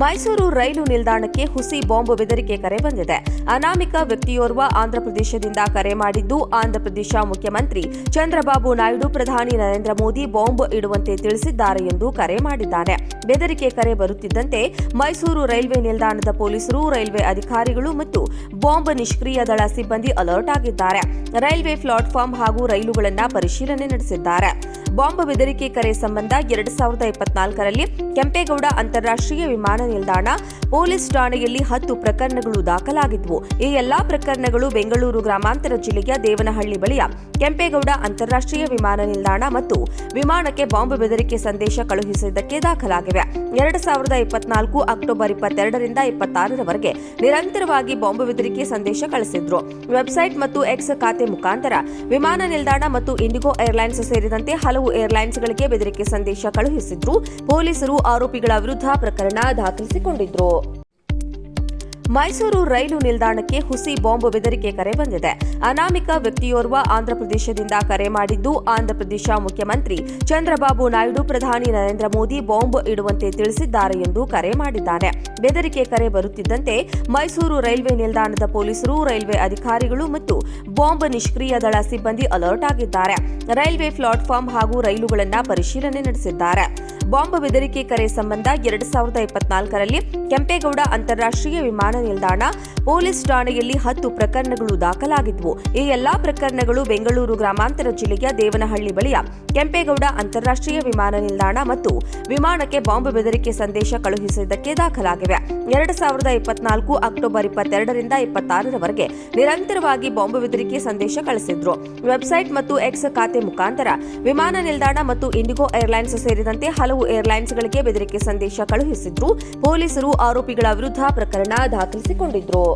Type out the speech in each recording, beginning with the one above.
ಮೈಸೂರು ರೈಲು ನಿಲ್ದಾಣಕ್ಕೆ ಹುಸಿ ಬಾಂಬ್ ಬೆದರಿಕೆ ಕರೆ ಬಂದಿದೆ. ಅನಾಮಿಕ ವ್ಯಕ್ತಿಯೋರ್ವ ಆಂಧ್ರಪ್ರದೇಶದಿಂದ ಕರೆ ಮಾಡಿದ್ದು, ಆಂಧ್ರಪ್ರದೇಶ ಮುಖ್ಯಮಂತ್ರಿ ಚಂದ್ರಬಾಬು ನಾಯ್ಡು, ಪ್ರಧಾನಿ ನರೇಂದ್ರ ಮೋದಿ ಬಾಂಬ್ ಇಡುವಂತೆ ತಿಳಿಸಿದ್ದಾರೆ ಎಂದು ಕರೆ ಮಾಡಿದ್ದಾನೆ ಬೆದರಿಕೆ ಕರೆ ಬರುತ್ತಿದ್ದಂತೆ ಮೈಸೂರು ರೈಲ್ವೆ ನಿಲ್ದಾಣದ ಪೊಲೀಸರು, ರೈಲ್ವೆ ಅಧಿಕಾರಿಗಳು ಮತ್ತು ಬಾಂಬ್ ನಿಷ್ಕ್ರಿಯ ದಳ ಸಿಬ್ಬಂದಿ ಅಲರ್ಟ್ ಆಗಿದ್ದಾರೆ. ರೈಲ್ವೆ ಪ್ಲಾಟ್ಫಾರ್ಮ್ ಹಾಗೂ ರೈಲುಗಳನ್ನು ಪರಿಶೀಲನೆ ನಡೆಸಿದ್ದಾರೆ. ಬಾಂಬ್ ಬೆದರಿಕೆ ಕರೆ ಸಂಬಂಧ ಎರಡು ಸಾವಿರದ ಇಪ್ಪತ್ನಾಲ್ಕರಲ್ಲಿ ಕೆಂಪೇಗೌಡ ಅಂತಾರಾಷ್ಟ್ರೀಯ ವಿಮಾನ ನಿಲ್ದಾಣ. ಪೊಲೀಸ್ ಠಾಣೆಯಲ್ಲಿ ಹತ್ತು ಪ್ರಕರಣಗಳು ದಾಖಲಾಗಿದ್ವು. ಈ ಎಲ್ಲಾ ಪ್ರಕರಣಗಳು ಬೆಂಗಳೂರು ಗ್ರಾಮಾಂತರ ಜಿಲ್ಲೆಯ ದೇವನಹಳ್ಳಿ ಬಳಿಯ ಕೆಂಪೇಗೌಡ ಅಂತಾರಾಷ್ಟ್ರೀಯ ವಿಮಾನ ನಿಲ್ದಾಣ ಮತ್ತು ವಿಮಾನಕ್ಕೆ ಬಾಂಬ್ ಬೆದರಿಕೆ ಸಂದೇಶ ಕಳುಹಿಸಿದ್ದಕ್ಕೆ ದಾಖಲಾಗಿವೆ. ಎರಡು ಸಾವಿರದ ಇಪ್ಪತ್ನಾಲ್ಕು ಅಕ್ಟೋಬರ್ ಇಪ್ಪತ್ತೆರಡರಿಂದ ಇಪ್ಪತ್ತಾರರವರೆಗೆ ನಿರಂತರವಾಗಿ ಬಾಂಬ್ ಬೆದರಿಕೆ ಸಂದೇಶ ಕಳಿಸಿದ್ರು. ವೆಬ್ಸೈಟ್ ಮತ್ತು ಎಕ್ಸ್ ಖಾತೆ ಮುಖಾಂತರ ವಿಮಾನ ನಿಲ್ದಾಣ ಮತ್ತು ಇಂಡಿಗೋ ಏರ್ಲೈನ್ಸ್ ಸೇರಿದಂತೆ ಹಲವು ಏರ್ಲೈನ್ಸ್ಗಳಿಗೆ ಬೆದರಿಕೆ ಸಂದೇಶ ಕಳುಹಿಸಿದ್ರು. ಪೊಲೀಸರು ಆರೋಪಿಗಳ ವಿರುದ್ಧ ಪ್ರಕರಣ ದಾಖಲಿಸಿಕೊಂಡಿದ್ರು ಮೈಸೂರು ರೈಲು ನಿಲ್ದಾಣಕ್ಕೆ ಹುಸಿ ಬಾಂಬ್ ಬೆದರಿಕೆ ಕರೆ ಬಂದಿದೆ. ಅನಾಮಿಕ ವ್ಯಕ್ತಿಯೋರ್ವ ಆಂಧ್ರಪ್ರದೇಶದಿಂದ ಕರೆ ಮಾಡಿದ್ದು ಆಂಧ್ರಪ್ರದೇಶ ಮುಖ್ಯಮಂತ್ರಿ ಚಂದ್ರಬಾಬು ನಾಯ್ಡು, ಪ್ರಧಾನಿ ನರೇಂದ್ರ ಮೋದಿ ಬಾಂಬ್ ಇಡುವಂತೆ ತಿಳಿಸಿದ್ದಾರೆ ಎಂದು ಕರೆ ಮಾಡಿದ್ದಾನೆ. ಬೆದರಿಕೆ ಕರೆ ಬರುತ್ತಿದ್ದಂತೆ ಮೈಸೂರು ರೈಲ್ವೆ ನಿಲ್ದಾಣದ ಪೊಲೀಸರು, ರೈಲ್ವೆ ಅಧಿಕಾರಿಗಳು ಮತ್ತು ಬಾಂಬ್ ನಿಷ್ಕ್ರಿಯ ದಳ ಸಿಬ್ಬಂದಿ ಅಲರ್ಟ್ ಆಗಿದ್ದಾರೆ. ರೈಲ್ವೆ ಪ್ಲಾಟ್ಫಾರ್ಮ್ ಹಾಗೂ ರೈಲುಗಳನ್ನು ಪರಿಶೀಲನೆ ನಡೆಸಿದ್ದಾರೆ. ಬಾಂಬ್ ಬೆದರಿಕೆ ಕರೆ ಸಂಬಂಧ ಎರಡು ಸಾವಿರದ ಇಪ್ಪತ್ನಾಲ್ಕರಲ್ಲಿ ಕೆಂಪೇಗೌಡ ಅಂತಾರಾಷ್ಟ್ರೀಯ ವಿಮಾನ ನಿಲ್ದಾಣ, ಪೊಲೀಸ್ ಠಾಣೆಯಲ್ಲಿ ಹತ್ತು ಪ್ರಕರಣಗಳು ದಾಖಲಾಗಿದ್ವು. ಈ ಎಲ್ಲಾ ಪ್ರಕರಣಗಳು ಬೆಂಗಳೂರು ಗ್ರಾಮಾಂತರ ಜಿಲ್ಲೆಯ ದೇವನಹಳ್ಳಿ ಬಳಿಯ ಕೆಂಪೇಗೌಡ ಅಂತಾರಾಷ್ಟ್ರೀಯ ವಿಮಾನ ನಿಲ್ದಾಣ ಮತ್ತು ವಿಮಾನಕ್ಕೆ ಬಾಂಬ್ ಬೆದರಿಕೆ ಸಂದೇಶ ಕಳುಹಿಸಿದ್ದಕ್ಕೆ ದಾಖಲಾಗಿವೆ. ಎರಡು ಸಾವಿರದ ಇಪ್ಪತ್ನಾಲ್ಕು ಅಕ್ಟೋಬರ್ ಇಪ್ಪತ್ತೆರಡರಿಂದ ಇಪ್ಪತ್ತಾರರವರೆಗೆ ನಿರಂತರವಾಗಿ ಬಾಂಬ್ ಬೆದರಿಕೆ ಸಂದೇಶ ಕಳಿಸಿದ್ರು. ವೆಬ್ಸೈಟ್ ಮತ್ತು ಎಕ್ಸ್ ಖಾತೆ ಮುಖಾಂತರ ವಿಮಾನ ನಿಲ್ದಾಣ ಮತ್ತು ಇಂಡಿಗೋ ಏರ್ಲೈನ್ಸ್ ಸೇರಿದಂತೆ ಹಲವು ಏರ್ಲೈನ್ಸ್ಗಳಿಗೆ ಬೆದರಿಕೆ ಸಂದೇಶ ಕಳುಹಿಸಿದ್ರು. ಪೊಲೀಸರು ಆರೋಪಿಗಳ ವಿರುದ್ಧ ಪ್ರಕರಣ ದಾಖಲಿಸಿಕೊಂಡಿದ್ರು.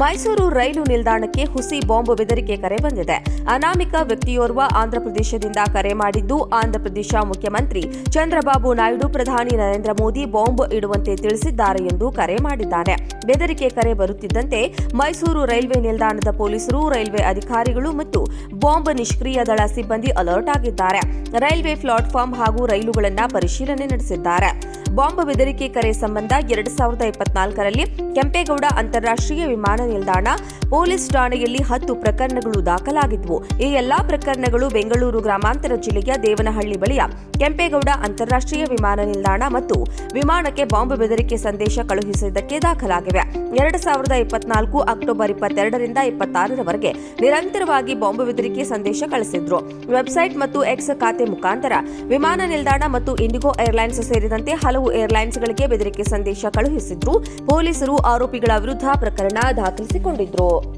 ಮೈಸೂರು ರೈಲು ನಿಲ್ದಾಣಕ್ಕೆ ಹುಸಿ ಬಾಂಬ್ ಬೆದರಿಕೆ ಕರೆ ಬಂದಿದೆ. ಅನಾಮಿಕ ವ್ಯಕ್ತಿಯೋರ್ವ ಆಂಧ್ರಪ್ರದೇಶದಿಂದ ಕರೆ ಮಾಡಿದ್ದು ಆಂಧ್ರಪ್ರದೇಶ ಮುಖ್ಯಮಂತ್ರಿ ಚಂದ್ರಬಾಬು ನಾಯ್ಡು, ಪ್ರಧಾನಿ ನರೇಂದ್ರ ಮೋದಿ ಬಾಂಬ್ ಇಡುವಂತೆ ತಿಳಿಸಿದ್ದಾರೆ ಎಂದು ಕರೆ ಮಾಡಿದ್ದಾನೆ ಬೆದರಿಕೆ ಕರೆ ಬರುತ್ತಿದ್ದಂತೆ ಮೈಸೂರು ರೈಲ್ವೆ ನಿಲ್ದಾಣದ ಪೊಲೀಸರು, ರೈಲ್ವೆ ಅಧಿಕಾರಿಗಳು ಮತ್ತು ಬಾಂಬ್ ನಿಷ್ಕ್ರಿಯ ದಳ ಸಿಬ್ಬಂದಿ ಅಲರ್ಟ್ ಆಗಿದ್ದಾರೆ. ರೈಲ್ವೆ ಪ್ಲಾಟ್ಫಾರ್ಮ್ ಹಾಗೂ ರೈಲುಗಳನ್ನು ಪರಿಶೀಲನೆ ನಡೆಸಿದ್ದಾರೆ. ಬಾಂಬ್ ಬೆದರಿಕೆ ಕರೆ ಸಂಬಂಧ ಎರಡ್ ಸಾವಿರದ ಇಪ್ಪತ್ನಾಲ್ಕರಲ್ಲಿ ಕೆಂಪೇಗೌಡ ಅಂತಾರಾಷ್ಟ್ರೀಯ ವಿಮಾನ ನಿಲ್ದಾಣ ಪೊಲೀಸ್ ಠಾಣೆಯಲ್ಲಿ ಹತ್ತು ಪ್ರಕರಣಗಳು ದಾಖಲಾಗಿದ್ವು. ಈ ಎಲ್ಲಾ ಪ್ರಕರಣಗಳು ಬೆಂಗಳೂರು ಗ್ರಾಮಾಂತರ ಜಿಲ್ಲೆಯ ದೇವನಹಳ್ಳಿ ಬಳಿಯ ಕೆಂಪೇಗೌಡ ಅಂತಾರಾಷ್ಟ್ರೀಯ ವಿಮಾನ ನಿಲ್ದಾಣ ಮತ್ತು ವಿಮಾನಕ್ಕೆ ಬಾಂಬ್ ಬೆದರಿಕೆ ಸಂದೇಶ ಕಳುಹಿಸಿದ್ದಕ್ಕೆ ದಾಖಲಾಗಿವೆ. ಎರಡ್ ಸಾವಿರದ ಇಪ್ಪತ್ನಾಲ್ಕು ಅಕ್ಟೋಬರ್ ಇಪ್ಪತ್ತೆರಡರಿಂದ ಇಪ್ಪತ್ತಾರರವರೆಗೆ ನಿರಂತರವಾಗಿ ಬಾಂಬ್ ಬೆದರಿಕೆ ಸಂದೇಶ ಕಳಿಸಿದ್ರು. ವೆಬ್ಸೈಟ್ ಮತ್ತು ಎಕ್ಸ್ ಖಾತೆ ಮುಖಾಂತರ ವಿಮಾನ ನಿಲ್ದಾಣ ಮತ್ತು ಇಂಡಿಗೋ ಏರ್ಲೈನ್ಸ್ ಸೇರಿದಂತೆ ಹಲವು ಏರ್ಲೈನ್ಸ್ಗಳಿಗೆ ಬೆದರಿಕೆ ಸಂದೇಶ ಕಳುಹಿಸಿದ್ರು. ಪೊಲೀಸರು ಆರೋಪಿಗಳ ವಿರುದ್ಧ ಪ್ರಕರಣ ದಾಖಲಿಸಿಕೊಂಡಿದ್ರು.